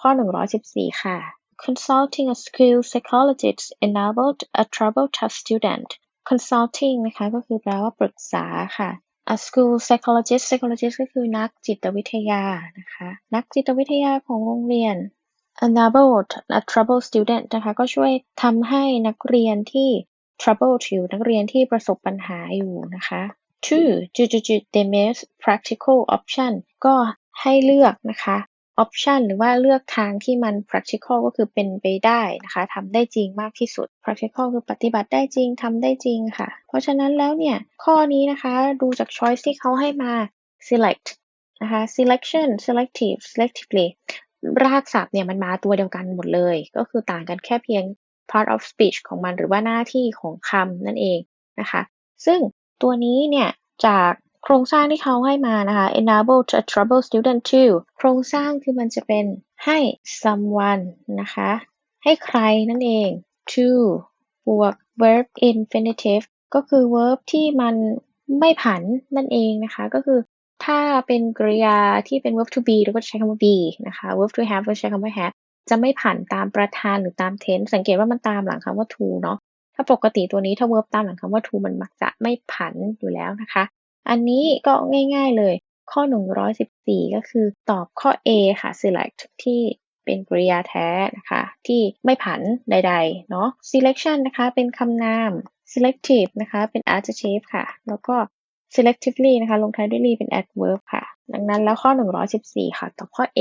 ข้อ 114 ค่ะ Consulting a school psychologist enabled a troubled tough student Consulting นะคะก็คือแปลว่าปรึกษาค่ะ a school psychologist psychologist ก็คือนักจิตวิทยานะคะ นักจิตวิทยาของโรงเรียน enabled a troubled student นะคะก็ช่วยทำให้นักเรียนที่ troubled อยู่นักเรียนที่ประสบปัญหาอยู่นะคะ two จุดจุด they made practical option ก็ให้เลือกนะคะ option หรือว่าเลือกทางที่มัน practical ก็คือเป็นไปได้นะคะทำได้จริงมากที่สุด practical คือปฏิบัติได้จริงทำได้จริงค่ะ เพราะฉะนั้นแล้วเนี่ย ข้อนี้นะคะดูจาก choice ที่เขาให้มา select นะคะ selection selective selectively รากศัพท์เนี่ยมันมาตัวเดียวกันหมดเลย ก็คือต่างกันแค่เพียง part of speech ของมันหรือว่าหน้าที่ของคำนั่นเองนะคะ ซึ่งตัวนี้เนี่ยจาก ครงสร้างที่เขาให้มานะคะ enable a trouble student to โครงสร้างคือมันจะเป็นให้ someone นะคะ ให้ใครนั่นเอง to บวก verb infinitive ก็คือ verb ที่มันไม่ผันนั่นเองนะคะ ก็คือถ้าเป็นกริยาที่เป็น verb to be เราก็จะใช้คำว่า be นะคะ verb to have เราใช้คำว่า have จะไม่ผันตามประธานหรือตาม tense สังเกตว่ามันตามหลังคำว่า to เนาะถ้าปกติตัวนี้ถ้า verb ตามหลังคำว่า to มันมักจะไม่ผันอยู่แล้วนะคะ อันนี้ก็ง่ายๆเลย ข้อ 114 ก็คือตอบข้อ A ค่ะ select ที่เป็นกริยาแท้นะคะ ที่ไม่ผันใดๆเนาะ selection นะคะ เป็นคำนาม selective นะคะ เป็น adjective ค่ะ แล้วก็ selectively นะคะ ลงท้ายด้วย ly เป็น adverb ค่ะ ดังนั้นแล้วข้อ 114 ค่ะ ตอบข้อ A